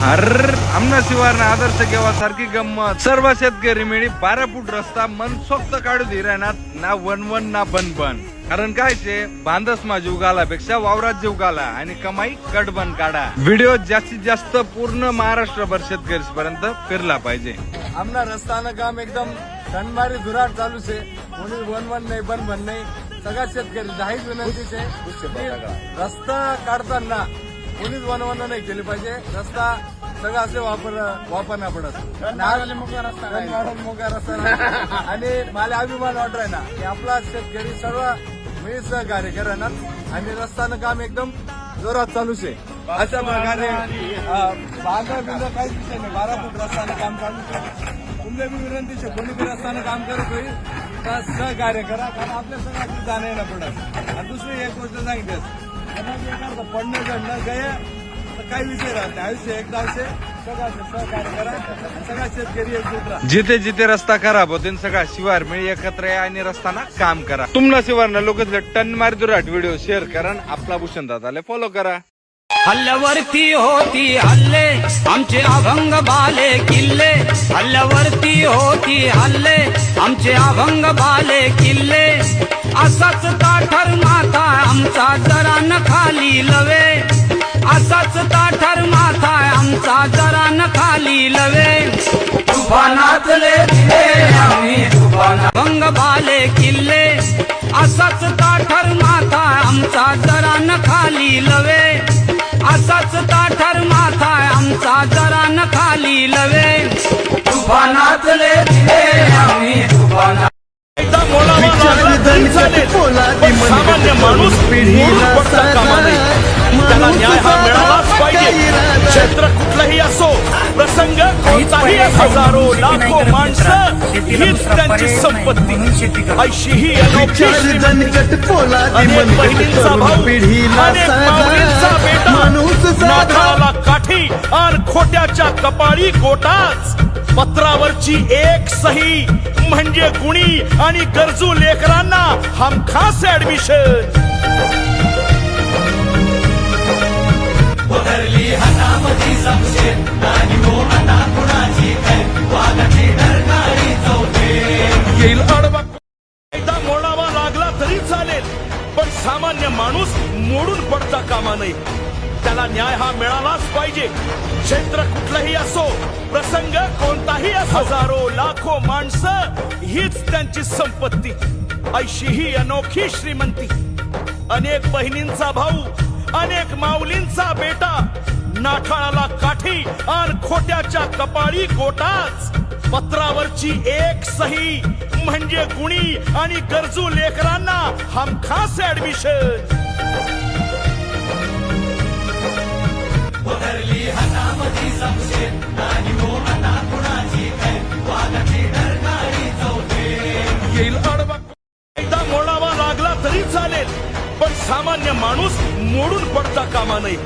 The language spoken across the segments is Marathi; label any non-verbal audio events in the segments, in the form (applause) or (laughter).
अर आमना शिवारना आदर्श केव्हा सारखी गंमत. सर्व शेतकरी मिळी बारा फूट रस्ता मनसोक्त काढू दे ना वन वन ना बन बन. कारण काय शे? बांधस मा जीव घालापेक्षा वावरात जीव घाला आणि कमाई कडबन काढा. व्हिडिओ जास्तीत जास्त पूर्ण महाराष्ट्रभर शेतकरी पर्यंत फिरला पाहिजे. आमना रस्तानं काम एकदम सणमारी धुराट चालू છે कोणी वन वन नाही बन बन नाही. सगळ्या शेतकरी जाहीर विनंती की रस्ता काढताना कोणीच वन वन नाही केली पाहिजे. रस्ता सगळा असे वापर वापरणा पडत नारळ मोका रस्ता. (laughs) आणि मला अभिमान वाटत आहे ना की आपला शेतकरी सर्व मिळून सहकार्य करणार आणि रस्तानं काम एकदम जोरात चालू आहे. अशा प्रकारे बागा बिंदा काहीच विषय नाही. बारा फूट रस्त्यानं काम चालू आहे. तुमले बी विनंती आहे कोणी बी रस्त्यानं काम करत होईल सहकार्य करा. कारण आपल्या सगळ्यांची जाणं येणं पडत. आणि दुसरी एक गोष्ट सांगते पडणं गया तर काही विषय राहत नाही आयुष्य एकदा असे जिथे जिथे रस्ता खराब होते सगळा शिवार मिळी एकत्र या आणि रस्ताना काम करा. तुम्हाला शिवारना लोक टन मार दुराट व्हिडिओ शेअर करा आपला भूषण दादाला फॉलो करा. हल्ल्यावरती होती हल्ले आमचे अभंग बाले किल्ले. हल्ल्यावरती होती हल्ले आमचे अभंग बाले किल्ले. असाच ताठर माथा आमचा जरा न खाली लवे. असाच ताठर माथा आमचा जरा न खाली लवे. तुफानातले दिले आम्ही तुफाना भंग बाले किल्ले. असाच ताठर माथा आमचा जरा न खाली लवे. असाच ताठर माथा आमचा जरा न खाली लवे. तुफानातले दिले आम्ही तुफाना एकदा मोलावा लागला. तरी चालेल. पण सामान्य माणूस मोडून पडता कामा नये. त्याला न्याय हा मिळालाच पाहिजे. क्षेत्र कुठलंही असो प्रसंग कोणताही असो. हजारो लाखो माणसं हीच त्यांची संपत्ती. ऐशी ही अनोखी. अनेक बहिणींचा भाऊ अनेक माऊलींचा बेटा नाठाला काठी आणि खोट्याच्या कपाळी गोटाच. पत्रावरची एक सही म्हणजे गुणी आणि गरजू लेकरांना हमखास ऍडमिशन येईल मोडावा लागला तरी चालेल पण सामान्य माणूस मोडून पडता कामा नये. त्याला न्याय हा मिळालाच पाहिजे. क्षेत्र कुठलंही असो प्रसंग कोणताही असो हजारो लाखो माणसं हीच त्यांची संपत्ती. ऐशी ही अनोखी श्रीमंती. अनेक बहिणींचा भाऊ अनेक माऊलींचा बेटा नाठाळाला काठी आणि खोट्याच्या कपाळी गोटाच. पत्रावरची एक सही म्हणजे गुणी आणि गरजू लेकरांना हमखास ऍडमिशन सामान्य माणूस मोडून पडता कामा नये.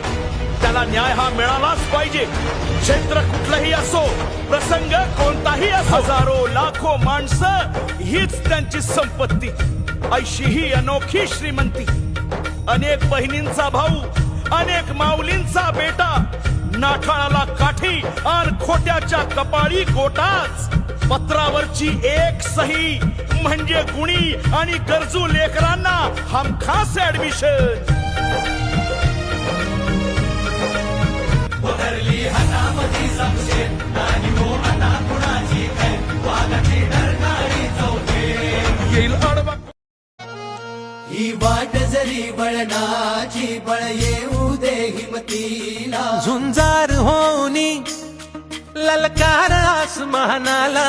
त्याला न्याय हा मिळालाच पाहिजे. क्षेत्र कुठलंही असो प्रसंग कोणताही असो हजारो लाखो माणसं हीच त्यांची संपत्ती. ऐशी ही अनोखी श्रीमंती. अनेक बहिणींचा भाऊ अनेक माऊलींचा बेटा नाठाळाला काठी आणि खोट्याच्या कपाळी गोटाच. पत्रावरची एक सही म्हणजे गुणी आणि गरजू लेकरांना हमखास ऍडमिशन येईल आडवा ही वाट जरी बळणाची बळ येऊ दे हिमतीला. झुंजार होनी ललकार आसमानाला.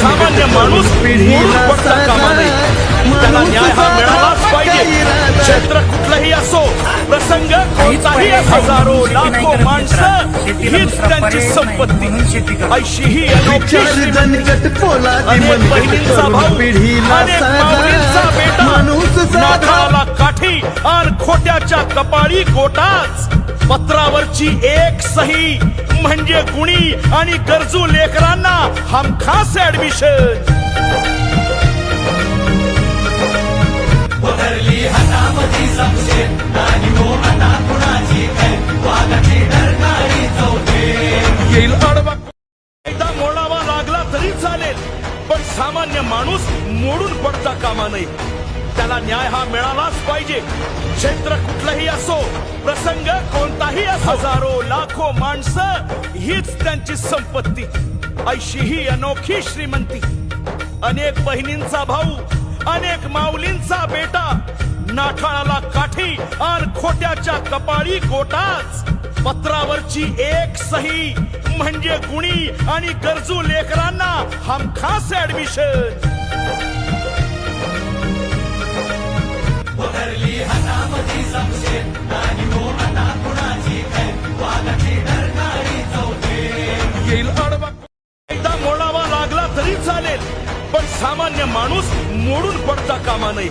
सामान्य माणूस कामा नये त्याला न्याय हा मिळालाच पाहिजे. क्षेत्र कुठलंही असो प्रसंग कोणताही असो हजारो लाखो माणसं हीच त्यांची संपत्ती. ऐशी ही अनोखी. अनेक बहिणींचा भाऊ अनेक माऊलींचा बेटा नाठाला काठी आणि खोट्याच्या कपाळी गोटाच. पत्रावरची एक सही म्हणजे गुणी आणि गरजू लेकरांना हमखास ऍडमिशन येईल एकदा मोडावा लागला तरी चालेल. पण सामान्य माणूस मोडून पडता कामा नये. त्याला न्याय हा मिळालाच पाहिजे. क्षेत्र कुठलंही असो प्रसंग कोणताही असो हजारो लाखो माणसं हीच त्यांची संपत्ती. ऐशी ही अनोखी श्रीमंती. अनेक बहिणींचा भाऊ अनेक माऊलींचा बेटा नाठाळाला काठी आणि खोट्याच्या कपाळी गोटाच. पत्रावरची एक सही म्हणजे गुणी आणि गरजू लेकरांना हमखास ऍडमिशन मोडावा लागला तरी चालेल पण सामान्य माणूस मोडून पडता कामा नये.